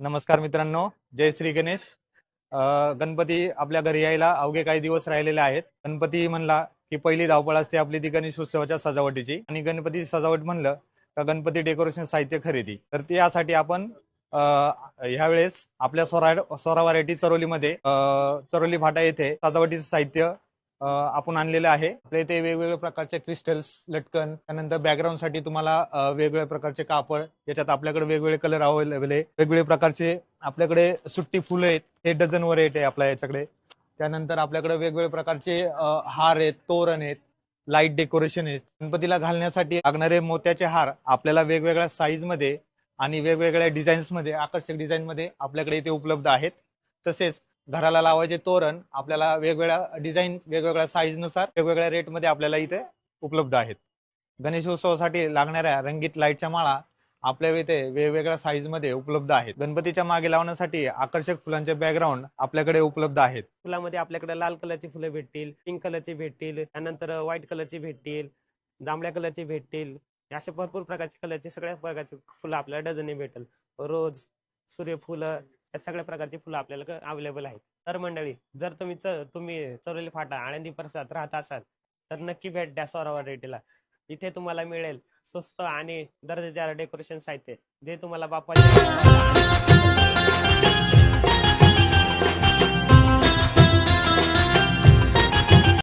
नमस्कार मित्रांनो जय श्री गणेश. गणपती आपल्या घरी यायला अवघे काही दिवस राहिलेले आहेत. गणपती म्हणला की पहिली धावपळ असते आपली ती गणेश उत्सवाच्या सजावटीची. आणि गणपती सजावट म्हणलं तर गणपती डेकोरेशन साहित्य खरेदी. तर त्यासाठी आपण ह्यावेळेस आपल्या सोरा सोरा व्हरायटी चरोलीमध्ये चरोली फाटा येथे सजावटीचं साहित्य आपण आणलेलं आहे. आपल्या इथे वेगवेगळ्या प्रकारचे क्रिस्टल्स लटकन त्यानंतर बॅकग्राऊंडसाठी तुम्हाला वेगवेगळ्या प्रकारचे कापड याच्यात आपल्याकडे वेगवेगळे कलर अवेलेबल आहे. वेगवेगळे प्रकारचे आपल्याकडे सुट्टी फुलं आहेत हे डझन वर रेट आहे आपल्या याच्याकडे. त्यानंतर आपल्याकडे वेगवेगळ्या प्रकारचे हार आहेत तोरण आहेत लाइट डेकोरेशन आहेत. गणपतीला घालण्यासाठी लागणारे मोत्याचे हार आपल्याला वेगवेगळ्या साईजमध्ये आणि वेगवेगळ्या डिझाईन्समध्ये आकर्षक डिझाईन मध्ये आपल्याकडे इथे उपलब्ध आहेत. तसेच घराला लावायचे तोरण आपल्याला वेगवेगळ्या डिझाईन वेगवेगळ्या साईजनुसार वेगवेगळ्या रेटमध्ये आपल्याला इथे उपलब्ध आहेत. गणेशोत्सवासाठी लागणाऱ्या रंगीत लाईटच्या माळा आपल्या इथे वेगवेगळ्या साईजमध्ये उपलब्ध आहेत. गणपतीच्या मागे लावण्यासाठी आकर्षक फुलांचे बॅकग्राऊंड आपल्याकडे उपलब्ध आहेत. फुलामध्ये आपल्याकडे लाल कलरची फुलं भेटतील पिंक कलरची भेटतील त्यानंतर व्हाईट कलरची भेटतील जांभळ्या कलरची भेटतील. अशा भरपूर प्रकारचे कलरचे सगळ्या प्रकारचे फुलं आपल्याला डझने भेटेल. रोज सूर्यफुलं या सगळ्या प्रकारची फुलं आपल्याला अवेलेबल आहेत. तर मंडळी जर तुम्ही च- तुम्ही चरोली फाटा आनंदी परिसरात राहत असाल तर नक्की भेट द्या सौरव रेटीला इथे तुम्हाला मिळेल स्वस्त आणि दर्जेदार डेकोरेशन साहित्य. जे तुम्हाला बाप्पाच्या